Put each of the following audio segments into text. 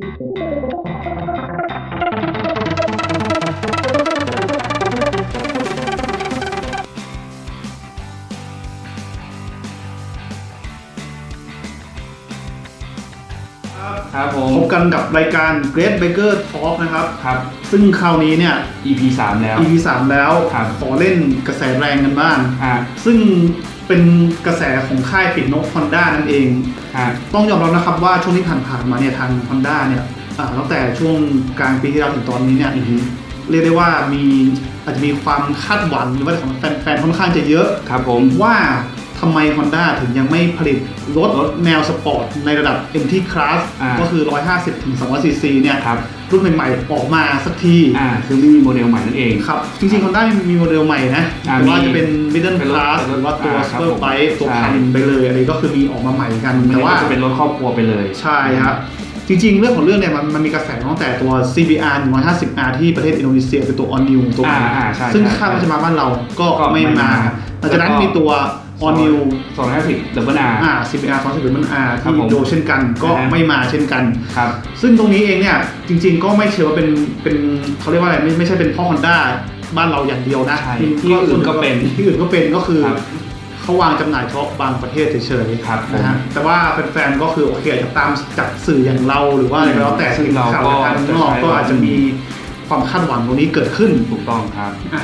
ครับผพมบกันกับรายการ Great Baker Talk นะครับ ครับ ซึ่งคราวนี้เนี่ย EP สามแล้ว EP 3 แล้วครับขอเล่นกระแสแรงกันบ้าง อ่า ซึ่งเป็นกระแสของค่ายปิดนก Honda นั่นเองอ่า ต้องยอมรับนะครับว่าช่วงที่ผ่านๆมาเนี่ยทาง Honda เนี่ยอ่าตั้งแต่ช่วงกลางปีที่แล้วถึงตอนนี้เนี่ยอือฮึเรียกได้ว่ามีอาจจะมีความคาดหวังหรือว่าของแฟนๆค่อนข้างจะเยอะครับผมว่า ทำไม Honda ถึงยังไม่ผลิตรถแนวสปอร์ตในระดับ MT Class อ่า ก็คือ 150ถึง200 cc เนี่ยครับรุ่นใหม่ๆออกมาสักทีอ่าคือไม่มีโมเดลใหม่นั่นเอง ครับ จริงๆ Honda มีโมเดลใหม่นะอ่าแต่ว่ามีจะเป็น middle เป็นรถ class เป็นรถหรือว่าตัว อ่าครับ super ผม bike ตัวใช่ พันไปเลยอันนี้ก็คือมีออกมาใหม่กัน แต่แต่ว่าว่าจะเป็นรถครอบครัวไปเลย ใช่ครับจริงๆ เรื่องของเรื่องเนี่ยมันมันมีกระแสตั้งแต่ตัว CBR 150R ที่ประเทศอินโดนีเซียคือตัว All New ตัวใหม่ อ่าอ่าใช่ซึ่งใช่คาดว่าจะมาบ้านเราก็ก็ไม่ไม่มามาหลังจากนั้นแล้ว ก็มีตัว All New สองร้อยห้าสิบดับเบิลอาร์ อ่า CBR 2 0มัน R ครับที่ผมโดเช่นกันก็นะฮะ ไม่มาเช่นกัน ครับ ซึ่งตรงนี้เองเนี่ยจริงๆก็ไม่เชื่อว่าเป็นเป็นเขาเรียกว่าอะไรไม่ไม่ใช่เป็นเพ่อ Honda บ้านเราอย่างเดียวนะใช่ที่อื่นก็เป็น ที่อื่นก็เป็นก็คือ ครับ เขาวางจำหน่ายเฉพาะบางประเทศเฉยครับ ๆนะฮะผมแต่ว่าแฟนๆก็คือโอเคอาจจะตามจากสื่ออย่างเราหรือว่าอะไรก็แล้วแต่ซึ่งเราข่าวก็จากทางนอกจะใช้ก็อาจจะมีความคาดหวังตรงนี้เกิดขึ้นถูกต้องครับอะ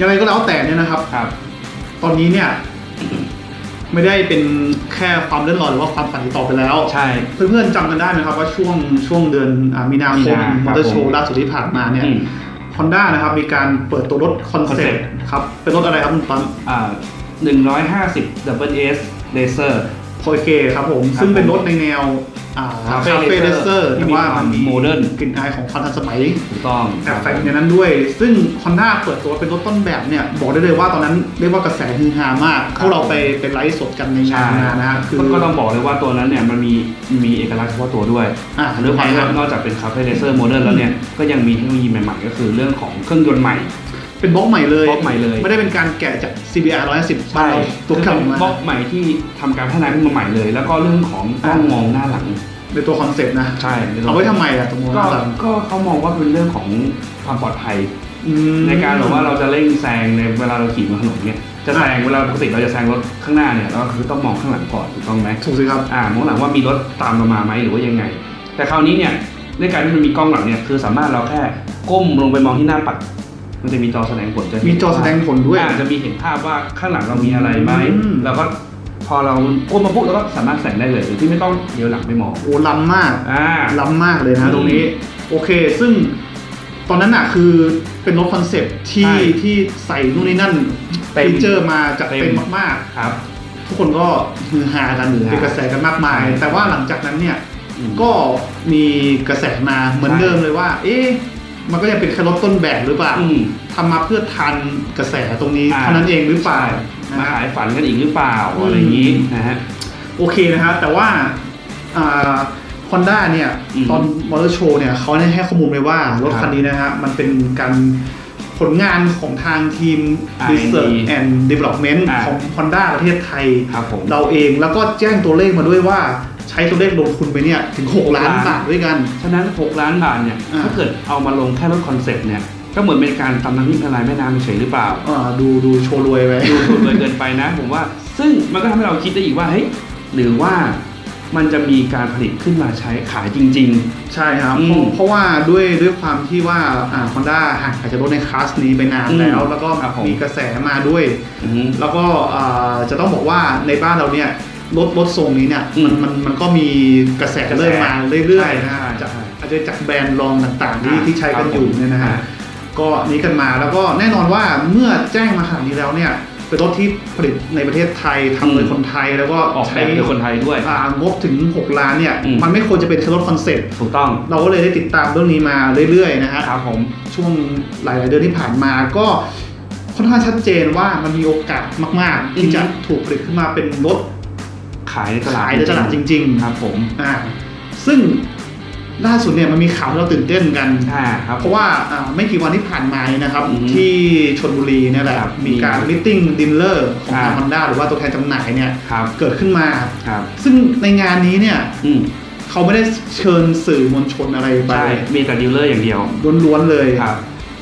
ยังไงก็แล้วแต่เนี่ยนะครับ ครับ ตอนนี้เนี่ย ไม่ได้เป็นแค่ความเลื่อนลอยหรือว่าความฝันที่ต่อไปแล้วใช่ เพื่อนๆจำกันได้ไหมครับว่าช่วงช่วงเดือนอ่ามีนาคมีมนาครับมอเตอร์โชผมว์ล่าสุดที่ผ่านมาเนี่ยอืม ฮอนด้านะครับมีการเปิดตัวรถคอนเซ็ป Concept ต์ครับเป็นรถอะไรครับคุณปั๊ม อ่าหนึ่งร้ อยห้าสิบดับเบิลเอสเลเซอร์โคเกครับผมครับซึ่งเป็นรถในแนวอ่าคาคาเฟ่เฟ่เลเซอร์ที่แต่มีว่าความมันมีโมเดิร์นกลิ่นอายของความทันสมัยถูกต้องแอบแฝงอยู่ในนั้นด้วย ซึ่ง Honda เปิดตัวเป็นรถต้นแบบเนี่ย บอกได้เลยว่าตอนนั้นเรียกว่ากระแสฮือฮามากพวกเราไปเป็นไลฟ์สดกันในงานมานะฮะคือก็ต้องบอกเลยว่าตัวนั้นเนี่ยมันมีมีเอกลักษณ์เฉพาะตัวด้วยอ่าด้วยความยังไงที่ครับนอกจากเป็นคาเฟ่เลเซอร์โมเดิร์นแล้วเนี่ยก็ยังมีเทคโนโลยีใหม่ๆ ก็คือเรื่องของเครื่องยนต์ใหม่ เป็นบล็อกใหม่เลยบล็อกใหม่เลย ไม่ได้เป็นการแกะจาก CBR 110บ้านเราตัวคือเก่าเป็นมาบล็อกใหม่ที่ทำการพัฒนาขึ้นมาใหม่เลย แล้วก็เรื่องของกล้องมองหน้าหลัง ในตัวคอนเซ็ปต์นะใช่เอาไว้ทำไมอะตรงนู้นก็หลังก็เขามองว่าเป็นเรื่องของความปลอดภัยอืมในการแบบว่าเราจะเร่งแซงในเวลาเราขี่บนถนนเนี่ยจะแซงเวลาปกติเราจะแซงรถข้างหน้าเนี่ยเราคือต้องมองข้างหลังก่อนถูกต้องไหมถูกสิครับอ่ามองหลังว่ามีรถตามเรามาไหมหรือว่ายังไง แต่คราวนี้เนี่ยด้วยการที่มันมีกล้องหลังเนี่ยคือสามารถเราแค่ก้มลงไปมองที่หน้าปัด มันจะมีจอแสดงผลจะเห็นมีจอแสดงผลด้วยอาจจะมีเห็นภาพว่าข้างหลังเรามีอะไรไหมอืม แล้วก็พอเราก้มมาปุ๊บเราก็สามารถแสงได้เลยโดยที่ไม่ต้องเดี๋ยวหลังไปมองโอ้ล้ำมาก อ่า ล้ำมากเลยนะอืมตรงนี้ โอเค ซึ่งตอนนั้นอะคือเป็นรถคอนเซปต์ที่ใช่ที่ใส่นู่นนี่นั่นเต็มฟีเจอร์มาจากเต็มเต็มมากครับ ๆ ทุกคนก็ฮือฮากันฮือฮาเป็นกระแสกันมากมายใช่แต่ว่าหลังจากนั้นเนี่ย อืมก็มีกระแสมาเหมือนใช่ เดิมเลยว่า เอ๊ะ มันก็ยังเป็นแค่รถต้นแบบหรือเปล่าอืมทำมาเพื่อทันกระแสตรงนี้อ่า เท่านั้นเองหรือเปล่ามานะฮะ ขายฝันกันอีกหรือเปล่าอืม อะไรอย่างนี้นะฮะ โอเคนะครับแต่ว่าฮอนด้าเนี่ย อืมตอนมอเตอร์โชว์เนี่ยเขาได้ให้ข้อมูลไว้ว่า รถครับคันนี้นะฮะ มันเป็นการผลงานของทางทีม R&D Research and Development อ่า ของ Honda ประเทศไทย ครับผม เราเองแล้วก็แจ้งตัวเลขมาด้วยว่า ใช้ตัวเลขลงทุนไปเนี่ยถึง6ล้านล้านบาทด้วยกัน ฉะนั้น 6 ล้านบาทเนี่ยอ่าถ้าเกิดเอามาลงแค่รถคอนเซ็ปต์เนี่ยก็เหมือนเป็นการทำน้ำพริกละลายแม่น้ำเฉยหรือเปล่าอ่าดูดูโชว์รวยไปดูถูกเลยเกินไปนะ ผมว่า ซึ่งมันก็ทำให้เราคิดได้อีกว่าเฮ้ยหรือว่ามันจะมีการผลิตขึ้นมาใช้ขายจริงใช่ครับอืเพมราะเพราะว่าด้วยด้วยความที่ว่าอ่าฮอนด้าห่างหายจากรถในคลาสนี้ไปนานอืมแล้ว แล้วก็ครับผมมีกระแสมาด้วยๆอืมแล้วก็อ่าจะต้องบอกว่าในบ้านเราเนี่ย รถรถทรงนี้เนี่ยอืมมันมันมันก็มีกระแสกระแสเริ่มมาเรื่อยๆนะใช่ฮะจากใช่อาจจะจากแบรนด์รองต่างๆที่อ่าที่ใช้กันอยู่ครับผมเนี่ยนะฮะอ่าก็นี้กันมาแล้วก็แน่นอนว่าเมื่อแจ้งมาขนาดนี้แล้วเนี่ยเป็นรถที่ผลิตในประเทศไทยทำโดยอืมคนไทยแล้วก็ออกแบใช้บโดยคนไทยด้วยอ่างบถึง 6 ล้านเนี่ยอืมมันไม่ควรจะเป็นแค่รถคอนเซ็ปต์ถูกต้อง เราก็เลยได้ติดตามเรื่องนี้มาเรื่อยๆนะฮะครับผมช่วงหลาย ๆ เดือนที่ผ่านมาก็ค่อนข้างชัดเจนว่ามันมีโอกาสมาก ๆ ที่จะถูกผลิตขึ้นมาเป็นรถ ขายในตลาดขายในตลาดจริงครับผมๆอ่าซึ่งล่าสุดเนี่ยมันมีข่าวที่เราตื่นเต้นกันอ่าครับเพราะว่าอ่าไม่กี่วันที่ผ่านมาเนี่ยนะครับอือฮึที่ชนบุรีเนี่ยแหละครับมีการมิทติ้งดินเลอร์ของทางอ่าฮอนด้าหรือว่าตัวแทนจำหน่ายเนี่ยครับเกิดขึ้นมาครับซึ่งในงานนี้เนี่ยอืมเขาไม่ได้เชิญสื่อมวลชนอะไรไปใช่มีแต่ดีลเลอร์อย่างเดียวล้วนๆเลยครับ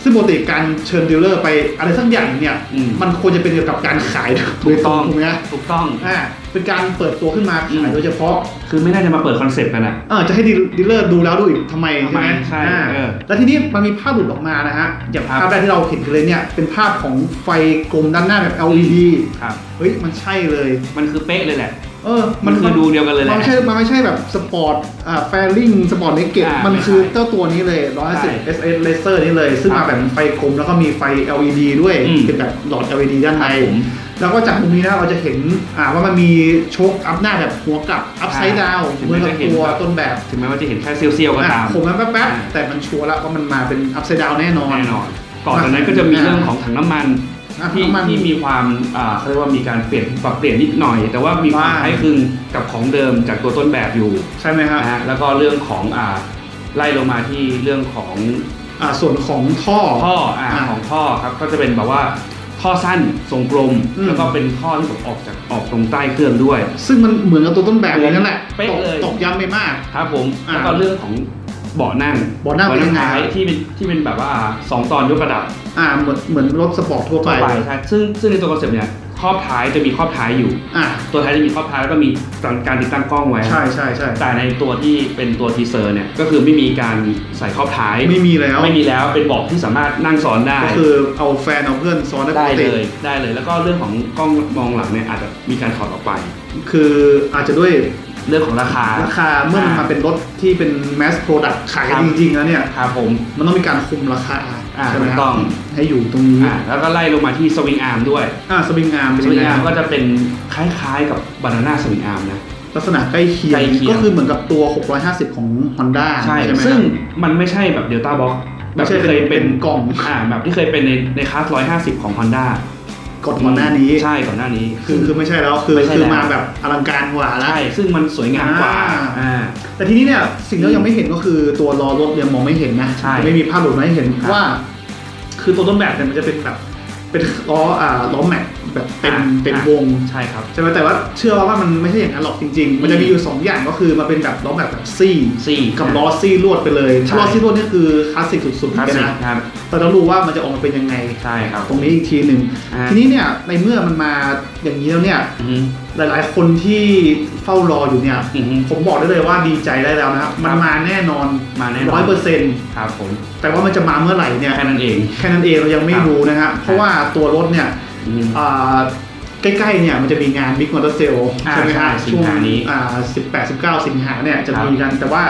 ซึ่งปกติการเชิญดีลเลอร์ไปอะไรสักอย่างเนี่ย อืม มันควรจะเป็นเกี่ยวกับการขายโดถูยกตรต้องงถูกไหมฮะถูกต้อง อ่าเป็นการเปิดตัวขึ้นมาอืขายมโดยเฉพาะคือไม่น่าจะมาเปิดคอนเซปต์กันอะ เออจะให้ดีลเลอร์ดูแล้วดูอีกทำไมทำไมไหมใช่อ่าเออแล้วทีนี้มันมีภาพหลุดออกมานะฮะอย่างครับ ภาพแรกที่เราเห็นกันเลยเนี่ยเป็นภาพของไฟกลมด้านหน้าแบบ LED ครับ เฮ้ยมันใช่เลย มันคือเป๊ะเลยแหละ เออมันคือดูเดียวกันเลยแหมัละ นไม่ใช่มันไม่ใช่แบบสปอร์ตอ่าแฟลิงสปอร์ตเนเกตอ่ามันไม่ใช่คือเจ้าตัวนี้เลยใช่150 SS Laser นี่เลย ซึ่งครัมาบแบบไฟกลมแล้วก็มีไฟ LED ด้วยอืมเป็นแบบหลอด LED ด้านใน ครับผมแล้วก็จากมุมนี้นะเราจะเห็นอ่าว่ามันมีโชคอัพหน้าแบบหัวกลับอัพไซด์ดาวถึงเหมืแม้อนกับจะเห็นตัวแบบ ต้นแบบถึงแม้ว่าจะเห็นแค่เซียวๆก็อะตาม ผมมันแป๊บอ่าๆแต่มันชัวร์แล้วว่ามันมาเป็นอัพไซด์ดาวแน่นอน แน่นอนก่อนจากนั้นก็จะมีเรื่องของถังน้ำมันอะ ที่น้ำมัน ที่มีความอ่าเขาเรียกว่ามีการเปลี่ยนปรับเปลี่ยนนิดหน่อย แต่ว่ามีความว่าคล้ายคลึงกับของเดิมจากตัวต้นแบบอยู่ใช่ไหมฮะนะฮะแล้วก็เรื่องของอ่าไล่ลงมาที่เรื่องของอ่าส่วนของท่อ ท่ออ่าอ่าของท่อครับก็จะเป็นแบบว่าท่อสั้นทรงกลมอืม แล้วก็เป็นท่อที่ผมออกจากออกตรงใต้เครื่องด้วย ซึ่งมันเหมือนกับตัวต้นแบบเลยนั่นแหละเป๊ะตกเลย ตกย้ำไปมาก ครับผมอ่า แล้วก็เรื่องของ เบาะนั่งเบาะนั่งเป็นยังไง ท้ายที่เป็นที่เป็นแบบว่าสองตอนยกระดับอ่าเหมือนเหมือนรถสปอร์ตทั่วไปทั่วไปใช่ซึ่งซึ่งในตัวคอนเซ็ปต์เนี่ยครอบท้ายจะมีครอบท้ายอยู่ อ่าตัวท้ายจะมีครอบท้ายแล้วก็มีการติดตั้งกล้องไว้ ใช่ใช่ใช่แต่ในตัวที่เป็นตัวทีเซอร์เนี่ยก็คือไม่มีการใส่ครอบท้ายไม่มีแล้วไม่มีแล้วเป็นเบาะที่สามารถนั่งซ้อนได้ ก็คือเอาแฟนเอาเพื่อนซ้อนได้ปได้กเลติยได้เลย แล้วก็เรื่องของกล้องมองหลังเนี่ยอาจจะมีการถอดออกไป คืออาจจะด้วย เรื่องของราคา ราคาเมื่อมันมาเป็นรถที่เป็น mass product ขายกันครับจริงๆแล้วเนี่ยครับผมมันต้องมีการคุมราคาอ่าใช่ไหมคถูรักต้องให้อยู่ตรงนี้อ่าแล้วก็ไล่ลงมาที่สวิงอาร์มด้วยอ่าสวิงอาร์มเป็นสยัวิงงไงอาร์มก็จะเป็นคล้ายๆกับบานาน่าสวิงอาร์มนะลักษณะใกล้เคียใกงล้เคียงก็คือเหมือนกับตัว 650 ของ Honda ใช่ไหมซึ่งครับมันไม่ใช่แบบเดลต้าบ็อกแบไม่บใช่ที่เคยเป็เป็นนกล่องอ่าแบบที่เคยเป็นในในคลาส150 ของ Honda กดก่อนหน้านี้ใช่ก่อนหน้านี้ คือคือไม่ใช่แล้วคือไม่ใช่คือแล้ว มาแบบอลังการกว่าแล้ว ใช่ซึ่งมันสวยงามกว่าอ่า อ่า แต่ทีนี้เนี่ยสิ่งที่เรายังไม่เห็นก็คือตัวล้อรถยังมองไม่เห็นนะใช่ยังไม่มีภาพหลุดมาให้เห็นครับ ว่า คือตัวต้นแบบเนี่ยมันจะเป็นแบบเป็นล้ออ่าล้อแม็ก แบบเป็นอ่าเป็นอ่าวงใช่ครับใช่ไหมแต่ว่าเชื่อว่ามันไม่ใช่อย่างนั้นหรอกจริง ๆ มันจะมีอยู่สองอย่างก็คือมาเป็นแบบล้อแบบแบบซี่ซี่ กับล้อซี่ลวดไปเลยใช่ถ้าล้อซี่ลวดนี่คือคลาสสิกสุดๆคลาสเลยสิกนะครับแต่ต้องรู้ว่ามันจะออกมาเป็นยังไง ใช่ครับตรงนี้อีกทีหนึ่งอ่าทีนี้เนี่ยในเมื่อมันมาอย่างนี้แล้วเนี่ยอือฮึหลายๆ คนที่เฝ้ารออยู่เนี่ย อือฮึ ผมบอกได้เลยว่าดีใจได้แล้วนะครับมันมาแน่นอนมาแน่นอน ร้อยเปอร์เซ็นต์ครับผมแต่ว่ามันจะมาเมื่อไหร่เนี่ย แค่นั้นเอง แค่นั้นเองเรายังไม่ครับรู้นะฮะเพราะว่าตัวรถเนี่ยอือฮึอ่า ใกล้ๆเนี่ยมันจะมีงาน Big Motor Sale อ่าใช่ไหมฮะใช่สิช่งวงหานี้อ่า18 19สิงหาเนี่ยจะครับมีกันแต่ว่า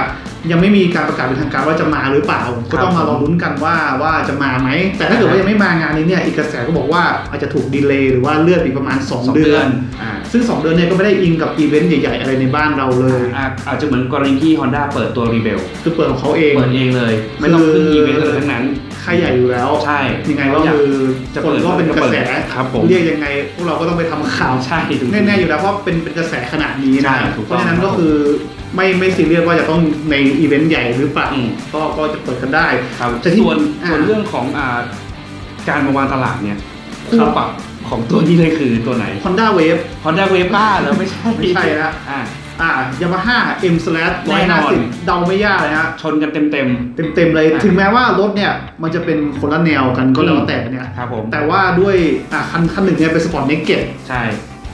ยังไม่มีการประกาศเป็นทางการว่าจะมาหรือเปล่า ก็ต้องมาผมรอลุ้นกันว่าว่าจะมาไหม แต่ถ้าเกิดว่ายังไม่มางานนี้เนี่ยอีกกระแสก็บอกว่าอาจจะถูกดีเลย์หรือว่าเลื่อนอีกประมาณสอง2เดืเดืออนนอ่าซึ่ง 2 เดือนเนี่ยก็ไม่ได้อิงกับอีเวนต์ใหญ่ ๆ อะไรในบ้านเราเลยอ่าอาจจะเหมือนกรณีที่ Honda เปิดตัว Rebel คือเปิดของเขาเองเปิดเองเลย ไม่ต้องขึ้นอีเวนต์อะไรทั้งนั้น ค่ายใหญ่อยู่แล้ว ใช่ ยังไงก็คือจะคนก็เป็นกระแสครับผมเรียกยังไง พวกเราก็ต้องไปทำข่าวใช่แน่ๆอยู่แล้วเพราะเป็นเป็นกระแสขนาดนี้นะเพราะฉะนั้นก็คือไม่ไม่ซีเรียสว่าจะต้องในอีเวนต์ใหญ่หรือเปล่าก็ก็จะเปิดกันได้ครับแต่ที่ส่วนส่วนเรื่องของอาการมาวางตลาดเนี่ยคู่ปรับของตัวนี้เลยคือตัวไหน Honda Wave Honda Wave บ้าแล้วไม่ใช่ไม่ใช่นะอ่า อ่า Yamaha M slash แน่นอน 150เดาไม่ยากเลยฮะชนกันเต็ม เต็มเต็มๆเลย อ่าถึงแม้ว่ารถเนี่ยมันจะเป็นคนละแนวกันก็แล้วอืม แต่เนี่ย ๆ ครับผม แต่ว่าด้วยอ่าคันคันหนึ่งเนี่ยเป็นสปอร์ตเนกเก็ตใช่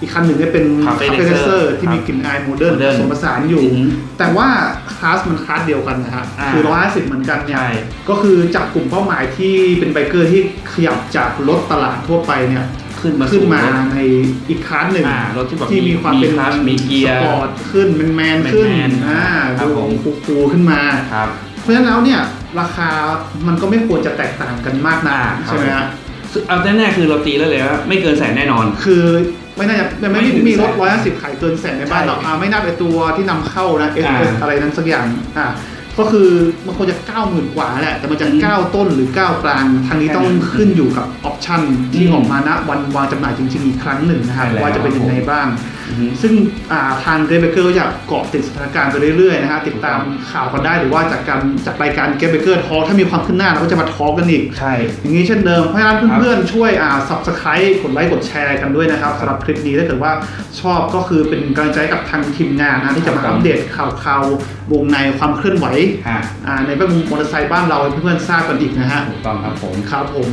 อีกคันหนึ่งเนี่ยเป็น Cafe Cafe Racer Racer ที่ครับมีกลิ่นอายโมเดิร์นผ modern สมผสานอยู่ อือหือแต่ว่าคลาสมันคลาสเดียวกันนะฮะอ่า คือ 150 เหมือนกันเนี่ย ใช่ ก็คือจับกลุ่มเป้าหมายที่เป็นไบเกอร์ที่ขยับจากรถตลาดทั่วไปเนี่ย ขึ้นมาขึ้นมาสู่รถในอีกคลาสหนึ่งอ่ารถที่แบบที่มีความเป็นคลัชมีเกียสร์ปอร์ตขึ้นเป็นแมนขึ้นแมนๆอ่าครับดูผมคูลๆขึ้นมาครับเพราะฉะนั้นแล้วเนี่ยราคามันก็ไม่ควรจะแตกต่างกันมากนะอ่าใช่ไหมฮะซึ่งเอาแน่ๆคือเราตีแล้วเลยว่าไม่เกินแสนแน่นอน คือไม่น่าจะไม่ไม่ไม่ถึงมีรถแสนร้อยห้าสิบขายเกินแสนในบ้านใช่หรอกอ่าไม่นับไอตัวที่นำเข้านะเอสอ่าอะไรนั้นสักอย่างอ่า ก็คือมันควรจะ9ก้าหมื่นกว่าแหละ แต่มันจะอืม9ต้นหรือ 9 กลาง ทางนี้ต้องแค่นั้นขึ้นอยู่กับออปชั่นที่อืมออกมาณวันวางจำหน่ายจริงๆอีกครั้งหนึ่งนะครับใช่แล้วว่าจะเป็นยังไงบ้างอือฮึ ซึ่งอ่าทางเกรเบเกอร์ก็อยากเกาะติดสถานการณ์ไปเรื่อยๆนะฮะติดตามข่าวกันได้หรือว่าจากการจากรายการเกรเบเกอร์ทอถ้ามีความขึ้นหน้าเราก็จะมาทอกันอีก ใช่ อย่างนี้เช่นเดิมเพราะฉะนั้นเพื่อนๆช่วยอ่า subscribe กดไลค์กดแชร์กันด้วยนะครับสำหรับคลิปนี้ถ้าเกิดว่าชอบก็คือเป็นกำลังใจให้กับทางทีมงานนะที่จะมาครับอัปเดตข่าวข่าวๆวงในความเคลื่อนไหวฮะอ่าในแวดวงมอเตอร์ไซค์บ้านเราให้เพื่อนๆทราบกันอีกนะฮะถูกต้องครับผมครับผม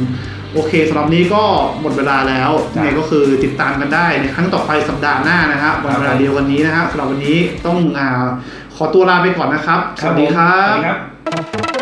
โอเคสำหรับนี้ก็หมดเวลาแล้วจ้ะยังไงก็คือติดตามกันได้ในครั้งต่อไปสัปดาห์หน้านะฮะวันเวลาเดียวกันนี้นะฮะสำหรับวันนี้ต้องอ่าขอตัวลาไปก่อนนะครับ สวัสดีครัสวัสบดีครับ